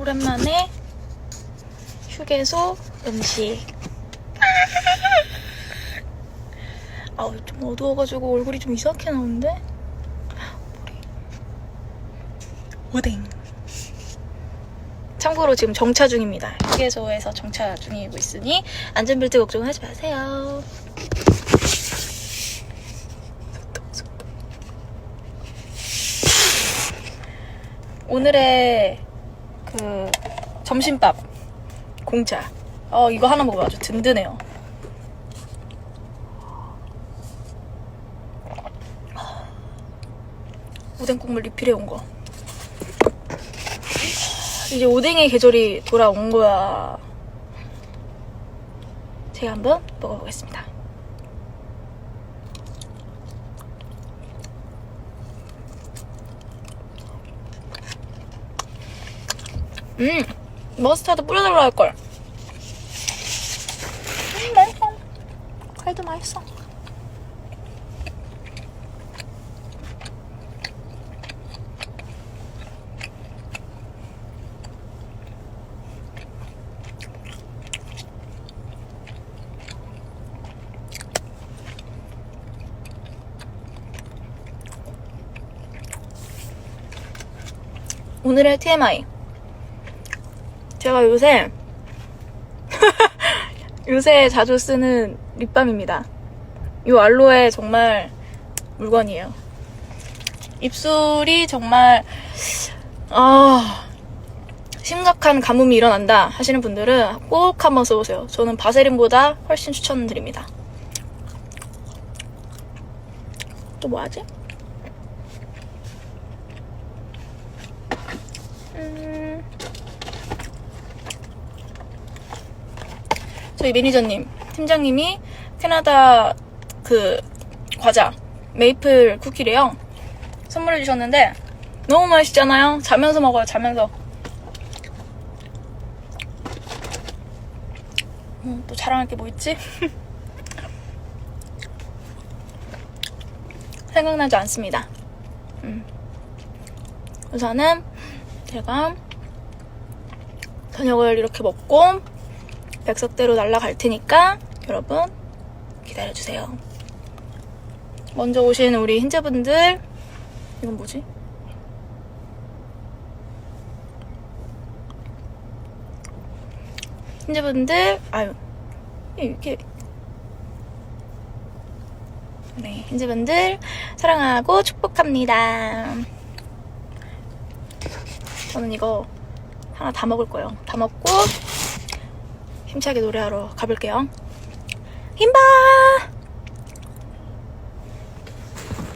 오랜만에 휴게소 음식. 아우 좀 어두워가지고 얼굴이 좀 이상하게 나오는데. 머리. 오뎅. 참고로 지금 정차 중입니다. 휴게소에서 정차 중이고 있으니 안전벨트 걱정하지 마세요. 오늘의 그 점심밥 공짜. 어 이거 하나 먹으면 아주 든든해요. 오뎅 국물 리필해 온 거. 이제 오뎅의 계절이 돌아온 거야. 제가 한번 먹어보겠습니다. 음, 머스타드 뿌려달라 할걸. 음, 맛있어. 그래도 맛있어. 오늘의 TMI. 제가 요새 요새 자주 쓰는 립밤입니다. 이 알로에 정말 물건이에요. 입술이 정말 아 심각한 가뭄이 일어난다 하시는 분들은 꼭 한번 써보세요. 저는 바세린보다 훨씬 추천드립니다. 또 뭐하지? 음... 저희 매니저님, 팀장님이 캐나다 그 과자 메이플 쿠키래요. 선물해 주셨는데 너무 맛있잖아요. 자면서 먹어요. 자면서. 음, 또 자랑할 게 뭐 있지? 생각나지 않습니다. 음. 우선은 제가 저녁을 이렇게 먹고 백석대로 날아갈 테니까 여러분 기다려주세요. 먼저 오신 우리 흰자분들 이건 뭐지? 흰자분들 아유 이렇게 네 흰자분들 사랑하고 축복합니다. 저는 이거 하나 다 먹을 거예요. 다 먹고 힘차게 노래하러 가볼게요. 힘봐!